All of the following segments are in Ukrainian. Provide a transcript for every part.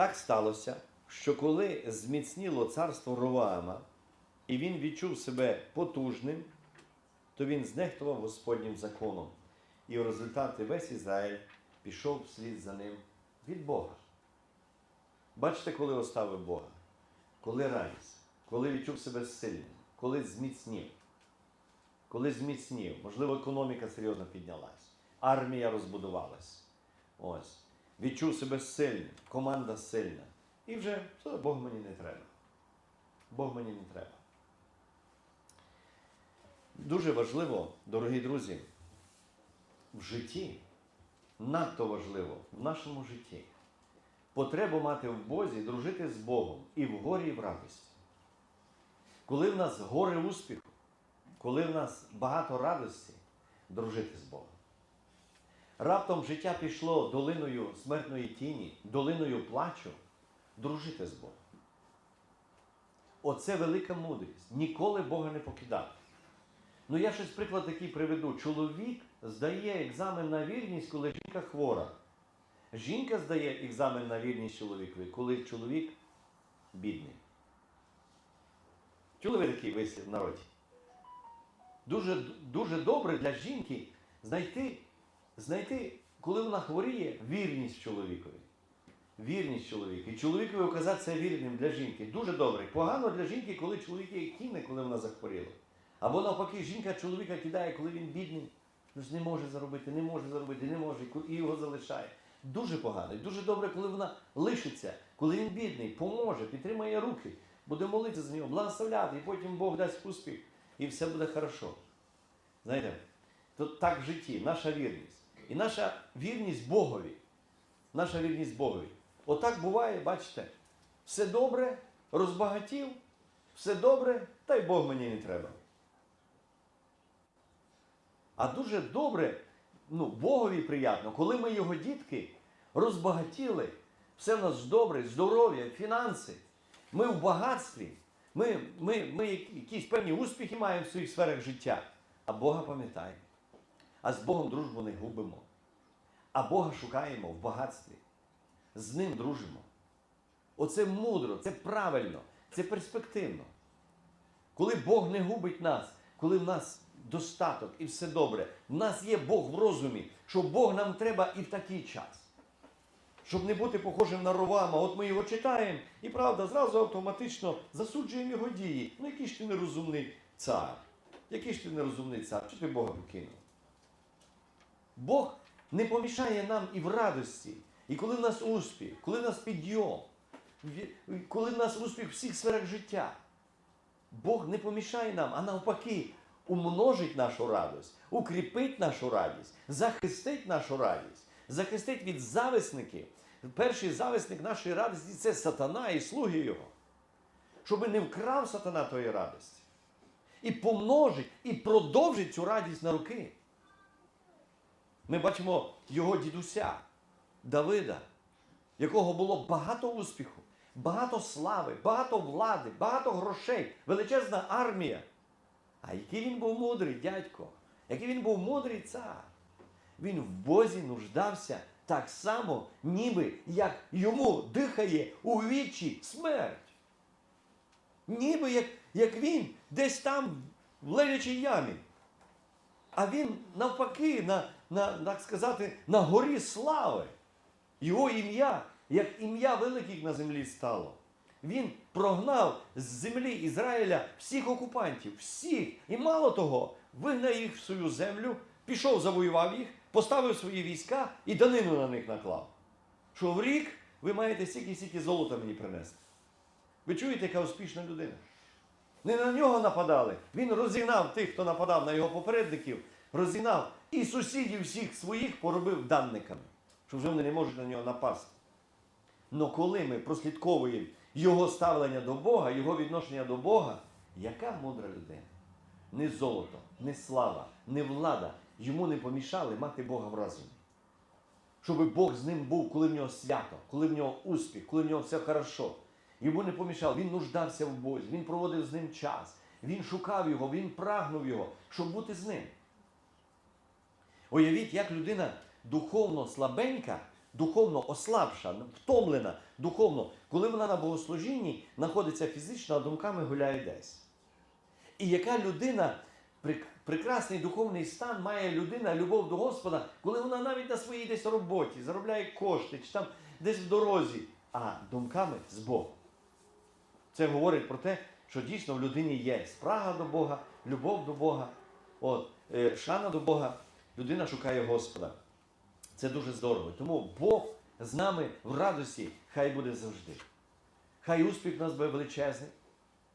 Так сталося, що коли зміцніло царство Роваама, і він відчув себе потужним, то він знехтував Господнім законом. І в результаті весь Ізраїль пішов вслід за ним від Бога. Бачите, коли оставив Бога, коли радість, коли відчув себе сильним, коли зміцнів, коли зміцнів, можливо, економіка серйозно піднялась, армія розбудувалась. Ось. Відчув себе сильним, команда сильна. І вже все, Бог мені не треба. Бог мені не треба. Дуже важливо, дорогі друзі, в житті, надто важливо в нашому житті, потребу мати в Бозі, дружити з Богом і в горі, і в радості. Коли в нас горе успіху, коли в нас багато радості, дружити з Богом. Раптом життя пішло долиною смертної тіні, долиною плачу, дружити з Богом. Оце велика мудрість. Ніколи Бога не покидати. Ну я щось приклад такий приведу. Чоловік здає екзамен на вірність, коли жінка хвора. Жінка здає екзамен на вірність чоловікові, коли чоловік бідний. Чули ви такий вислів в народі? Дуже, дуже добре для жінки знайти, знайти, коли вона хворіє, вірність чоловікові. Вірність чоловіка. І чоловікові оказатися вірним для жінки. Дуже добре. Погано для жінки, коли чоловік її кине, коли вона захворіла. Або навпаки, жінка чоловіка кидає, коли він бідний. Ну не може заробити, не може заробити, не може, і його залишає. Дуже погано. І дуже добре, коли вона лишиться, коли він бідний, поможе, підтримає руки, буде молитися за нього, благословляти, і потім Бог дасть успіх, і все буде хорошо. Знаєте, то так в житті, наша вірність. І наша вірність Богові. Наша вірність Богові. Отак буває, бачите, все добре, розбагатів, все добре, та й Бог мені не треба. А дуже добре, ну, Богові приємно, коли ми його дітки розбагатіли, все в нас добре, здоров'я, фінанси, ми в багатстві, ми, ми, ми якісь певні успіхи маємо в своїх сферах життя, а Бога пам'ятаємо. А з Богом дружбу не губимо. А Бога шукаємо в багатстві. З ним дружимо. Оце мудро, це правильно, це перспективно. Коли Бог не губить нас, коли в нас достаток і все добре, в нас є Бог в розумі, що Бог нам треба і в такий час. Щоб не бути похожим на Ровама, от ми його читаємо, і правда, зразу автоматично засуджуємо його дії. Ну який ж ти нерозумний цар? Який ж ти нерозумний цар? Чи ти Бога покинув? Бог не помішає нам і в радості. І коли в нас успіх, коли в нас підйом, коли в нас успіх в всіх сферах життя, Бог не помішає нам, а навпаки, умножить нашу радість, укріпить нашу радість, захистить нашу радість, захистить від зависників. Перший зависник нашої радості це сатана і слуги його. Щоб не вкрав сатана тої радості. І помножить, і продовжить цю радість на роки. Ми бачимо його дідуся Давида, якого було багато успіху, багато слави, багато влади, багато грошей, величезна армія. А який він був мудрий дядько, який він був мудрий цар. Він в Бозі нуждався так само, ніби як йому дихає у вічі смерть. Ніби як, як він десь там в левячій ямі. А він навпаки, на, на, так сказати, на горі слави. Його ім'я, як ім'я великих на землі стало. Він прогнав з землі Ізраїля всіх окупантів, всіх. І мало того, вигнав їх в свою землю, пішов, завоював їх, поставив свої війська і данину на них наклав. Що в рік ви маєте стільки-стільки золота мені принести. Ви чуєте, яка успішна людина? Не на нього нападали. Він розігнав тих, хто нападав на його попередників, розігнав і сусідів всіх своїх поробив данниками, що вже вони не можуть на нього напасти. Но коли ми прослідковуємо його ставлення до Бога, його відношення до Бога, яка мудра людина? Не золото, не слава, не влада йому не помішали мати Бога в розумі. Щоб Бог з ним був, коли в нього свято, коли в нього успіх, коли в нього все хорошо. Йому не помішав, він нуждався в Бозі, він проводив з ним час, він шукав його, він прагнув його, щоб бути з ним. Уявіть, як людина духовно слабенька духовно ослабша, втомлена духовно, коли вона на богослужінні знаходиться фізично, а думками гуляє десь. І яка людина, прекрасний духовний стан має людина, любов до Господа, коли вона навіть на своїй десь роботі заробляє кошти, чи там десь в дорозі, а думками з Богом. Це говорить про те, що дійсно в людині є спрага до Бога, любов до Бога, от, е, шана до Бога. Людина шукає Господа. Це дуже здорово. Тому Бог з нами в радості хай буде завжди. Хай успіх у нас буде величезний.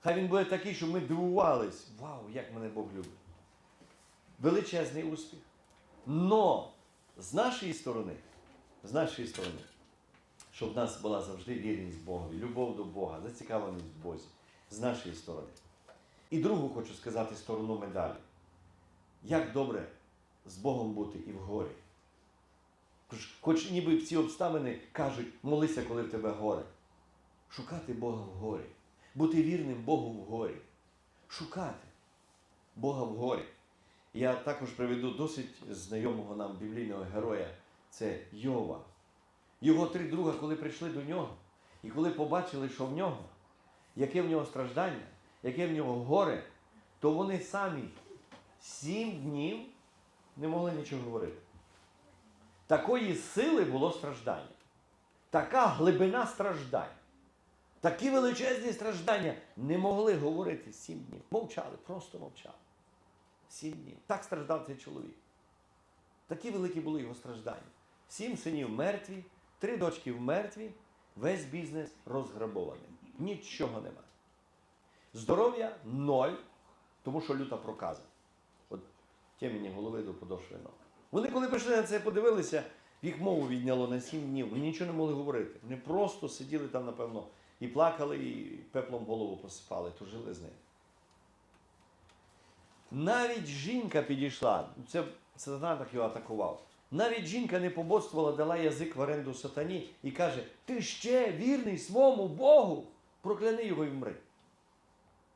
Хай він буде такий, щоб ми дивувались. Вау, як мене Бог любить. Величезний успіх. Но з нашої сторони, з нашої сторони, щоб в нас була завжди вірність Богові, любов до Бога, зацікавленість в Бозі. З нашої сторони. І другу хочу сказати сторону медалі. Як добре з Богом бути і в горі. Хоч, ніби ці обставини кажуть, молися, коли в тебе горе. Шукати Бога в горі. Бути вірним Богу в горі. Шукати Бога в горі. Я також приведу досить знайомого нам біблійного героя. Це Йова. Його три друга, коли прийшли до нього, і коли побачили, що в нього, яке в нього страждання, яке в нього горе, то вони самі сім днів не могли нічого говорити. Такої сили було страждання, така глибина страждань, такі величезні страждання не могли говорити сім днів. Мовчали, просто мовчали. Сім днів. Так страждав цей чоловік. Такі великі були його страждання. Сім синів мертві, три дочки мертві, весь бізнес розграбований. Нічого нема. Здоров'я ноль, тому що люта проказа. Темені голови до подошви ног. Вони, коли прийшли на це, подивилися, їх мову відняло на сім днів. Вони нічого не могли говорити. Вони просто сиділи там, напевно, і плакали, і пеплом голову посипали, то жили з ним. Навіть жінка підійшла, це сатана так його атакував. Навіть жінка не побоцтвувала, дала язик в оренду сатані і каже: Ти ще вірний своєму Богу, прокляни його і вмри.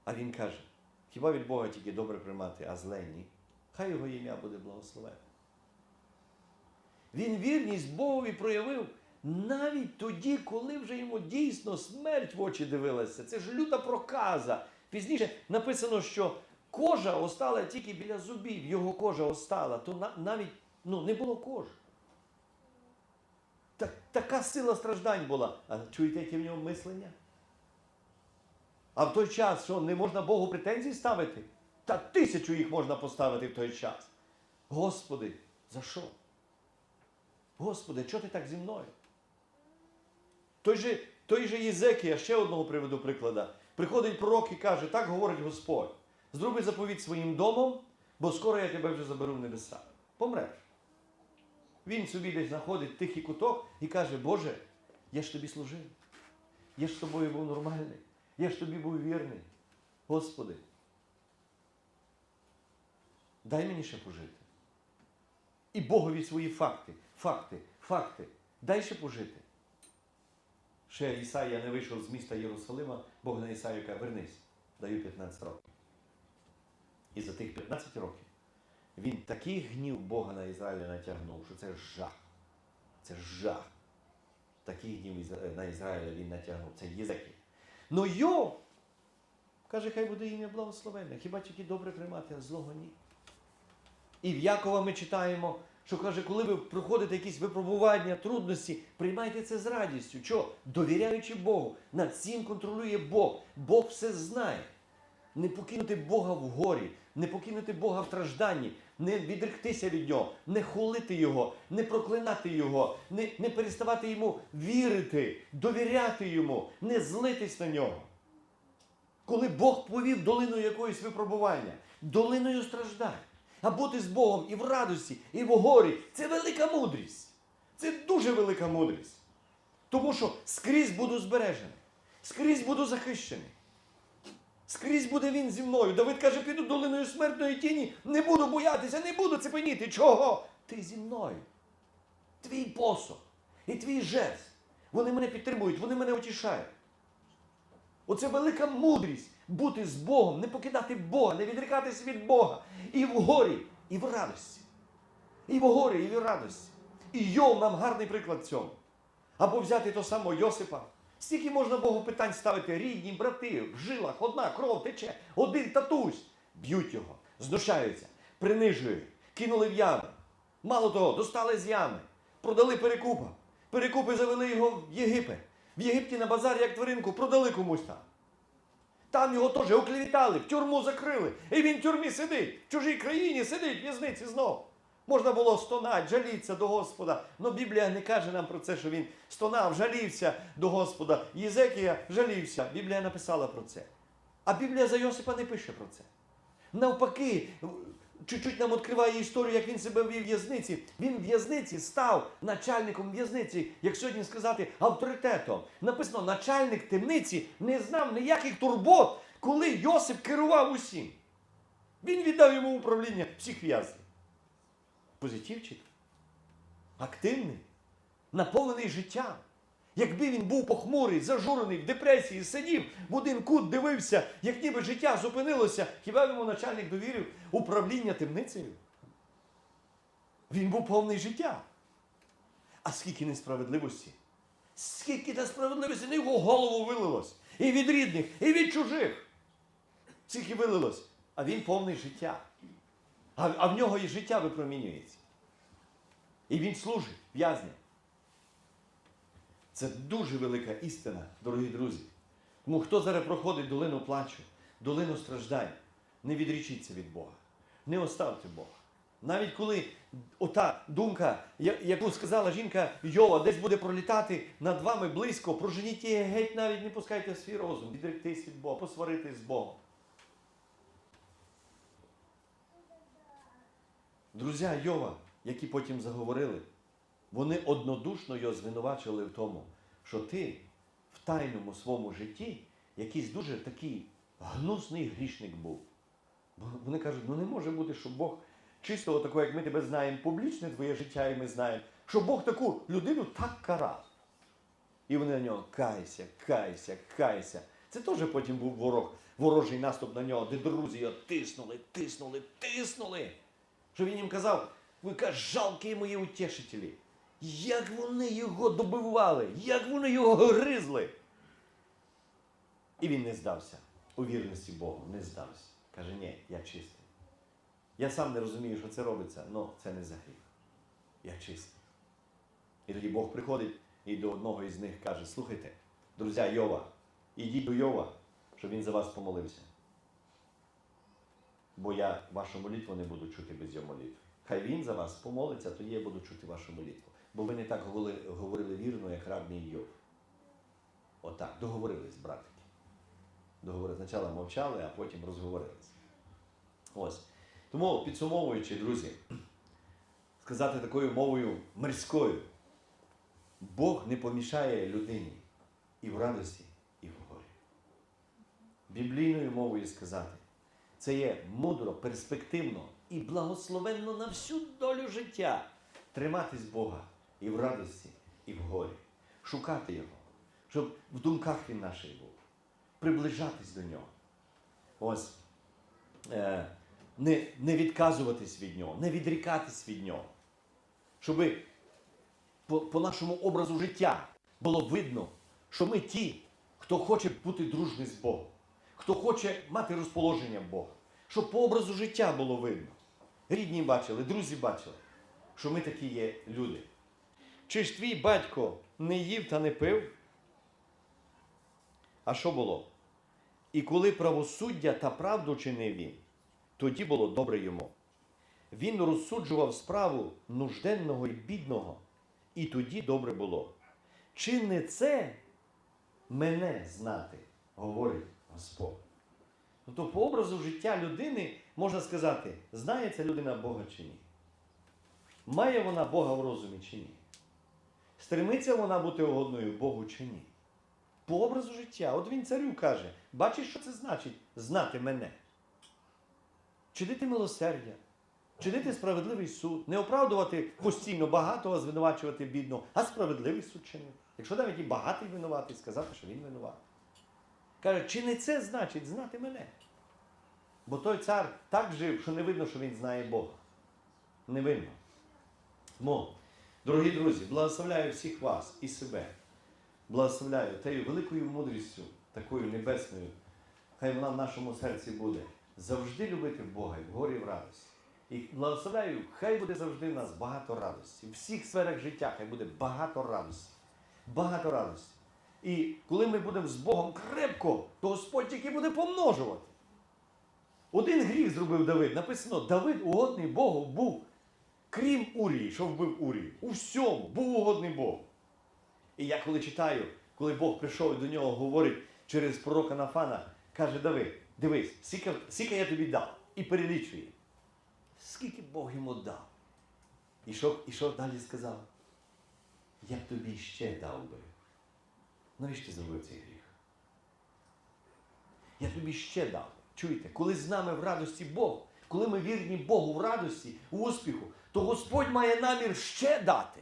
А він каже: хіба від Бога тільки добре приймати, а зле ні? Хай його ім'я буде благословене. Він вірність Богові проявив навіть тоді, коли вже йому дійсно смерть в очі дивилася. Це ж люта проказа. Пізніше написано, що кожа остала тільки біля зубів, його кожа остала, то навіть ну, не було кожи. Так, така сила страждань була. А чуєте, яке в нього мислення? А в той час, що не можна Богу претензій ставити? Та тисячу їх можна поставити в той час. Господи, за що? Господи, чого ти так зі мною? Той же, той же Єзекія, ще одного приведу приклада. Приходить пророк і каже, так говорить Господь, зроби заповідь своїм домом, бо скоро я тебе вже заберу в небеса. Помреш. Він собі десь знаходить тихий куток і каже, Боже, я ж тобі служив. Я ж з тобою був нормальний. Я ж тобі був вірний. Господи, дай мені ще пожити. І Богові свої факти, факти, факти. Дай ще пожити. Ще Ісаїя не вийшов з міста Єрусалима, Бог на Ісаю каже, вернись, даю 15 років. І за тих 15 років він такий гнів Бога на Ізраїля натягнув, що це жах. Це жах. Такий гнів на Ізраїля він натягнув. Це Єзекія. Но Йов каже, хай буде ім'я благословенне. Хіба тільки добре приймати, а злого ні. І в Якова ми читаємо, що каже, коли ви проходите якісь випробування, трудності, приймайте це з радістю. Чого? Довіряючи Богу. Над всім контролює Бог. Бог все знає. Не покинути Бога в горі, не покинути Бога в стражданні, не відректися від Нього, не хулити Його, не проклинати Його, не, не переставати йому вірити, довіряти йому, не злитись на нього. Коли Бог повів долиною якоїсь випробування, долиною страждань, а бути з Богом і в радості, і в горі це велика мудрість. Це дуже велика мудрість. Тому що скрізь буду збережений, скрізь буду захищений. Скрізь буде він зі мною. Давид каже, піду долиною смертної тіні, не буду боятися, не буду цепеніти. Чого? Ти зі мною. Твій посох і твій жест. Вони мене підтримують, вони мене утішають. Оце велика мудрість бути з Богом, не покидати Бога, не відрікатися від Бога. І в горі, і в радості. І в горі, і в радості. І Йов нам гарний приклад цьому. Або взяти того самого Йосипа. Скільки можна Богу питань ставити рідні, брати, в жилах, одна кров тече, один татусь. Б'ють його, знущаються, принижують, кинули в ями. Мало того, достали з ями, продали перекупа. Перекупи завели його в Єгипет. В Єгипті на базарі, як тваринку, продали комусь там. Там його теж оклівітали, в тюрму закрили. І він в тюрмі сидить, в чужій країні сидить, в в'язниці знов. Можна було стонати, жалітися до Господа. Але Біблія не каже нам про це, що він стонав, жалівся до Господа. Єзекія жалівся. Біблія написала про це. А Біблія за Йосипа не пише про це. Навпаки, чуть-чуть нам відкриває історію, як він себе вів в'язниці. Він в в'язниці став начальником в'язниці, як сьогодні сказати, авторитетом. Написано, начальник темниці не знав ніяких турбот, коли Йосип керував усім. Він віддав йому управління всіх в'язнів. Позитивчик, активний, наповнений життям. Якби він був похмурий, зажурений, в депресії, сидів в один кут, дивився, як ніби життя зупинилося, хіба йому начальник довірив управління темницею? Він був повний життя. А скільки несправедливості, скільки несправедливості на його голову вилилось. І від рідних, і від чужих. Скільки вилилось, а він повний життя. А, а в нього і життя випромінюється. І він служить в'язням. Це дуже велика істина, дорогі друзі. Тому хто зараз проходить долину плачу, долину страждань, не відрічіться від Бога. Не оставте Бога. Навіть коли ота думка, яку сказала жінка Йова, десь буде пролітати над вами близько, проженіть її геть, навіть не пускайте в свій розум, відректись від Бога, посваритись з Богом. Друзі Йова, які потім заговорили, вони однодушно його звинувачили в тому, що ти в тайному своєму житті якийсь дуже такий гнусний грішник був. Вони кажуть, ну не може бути, що Бог чистого такого, як ми тебе знаємо, публічне твоє життя, і ми знаємо, що Бог таку людину так карав. І вони на нього кайся, кайся, кайся. Це теж потім був ворог, ворожий наступ на нього, де друзі його тиснули, тиснули, тиснули. Що він їм казав, ви каже, жалкі мої утішителі. Як вони його добивали, як вони його гризли. І він не здався у вірності Богу, не здався. Каже, ні, я чистий. Я сам не розумію, що це робиться, але це не за гріх. Я чистий. І тоді Бог приходить і до одного із них каже: слухайте, друзі Йова, ідіть до Йова, щоб він за вас помолився. Бо я вашу молитву не буду чути без його молитви. Хай він за вас помолиться, тоді я буду чути вашу молитву. Бо ви не так говорили, вірно, як раб Йов. Отак, договорились, братики. Договорились. Спочатку мовчали, а потім розговорились. Ось. Тому, підсумовуючи, друзі, сказати такою мовою мирською, Бог не помішає людині і в радості, і в горі. Біблійною мовою сказати, це є мудро, перспективно і благословенно на всю долю життя триматись Бога і в радості, і в горі, шукати Його, щоб в думках Він наший був, приближатись до нього. Ось е, не, не відказуватись від нього, не відрікатись від нього. Щоб по, по нашому образу життя було видно, що ми ті, хто хоче бути дружний з Богом, хто хоче мати розположення Бога, щоб по образу життя було видно. Рідні бачили, друзі бачили, що ми такі є люди. Чи ж твій батько не їв та не пив? А що було? І коли правосуддя та правду чинив він, тоді було добре йому. Він розсуджував справу нужденного і бідного, і тоді добре було. Чи не це мене знати, говорить Господь. Тобто по образу життя людини можна сказати, знає ця людина Бога чи ні. Має вона Бога в розумі чи ні? Стремиться вона бути угодною Богу чи ні? По образу життя. От він царю каже, бачиш, що це значить знати мене? Чинити милосердя, чинити справедливий суд, не оправдувати постійно багатого, звинувачувати бідного, а справедливий суд чинити. Якщо навіть і багатий винуватий, сказати, що він винуватий. Каже, чи не це значить знати мене? Бо той цар так жив, що не видно, що він знає Бога. Не видно. Тому Дорогі друзі, благословляю всіх вас і себе. Благословляю тею великою мудрістю, такою небесною. Хай вона в нашому серці буде. Завжди любити Бога і в горі в радості. І благословляю, хай буде завжди в нас багато радості. В всіх сферах життя хай буде багато радості. Багато радості. І коли ми будемо з Богом крепко, то Господь тільки буде помножувати. Один гріх зробив Давид. Написано, Давид угодний Богу був, крім Урії, що вбив Урію. У всьому був угодний Богу. І я коли читаю, коли Бог прийшов і до нього говорить через пророка Нафана, каже Давид, дивись, скільки, скільки я тобі дав, і перелічує. Скільки Бог йому дав. І що, і що далі сказав? Я б тобі ще дав би. Навіщо ти зробив цей гріх? Я тобі ще дав. Чуєте, коли з нами в радості Бог, коли ми вірні Богу в радості, в успіху, то Господь має намір ще дати.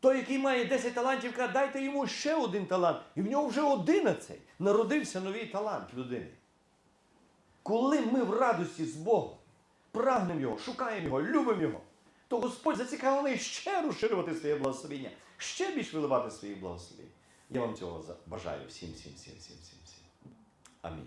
Той, який має 10 талантів, каже, дайте йому ще один талант. І в нього вже 11. Народився новий талант людини. Коли ми в радості з Богом, прагнемо Його, шукаємо Його, любимо Його, то Господь зацікавлений ще розширювати своє благословення, ще більш виливати свої благословення. Я вам цього бажаю всім, всім, всім, всім, всім, всім. Амінь.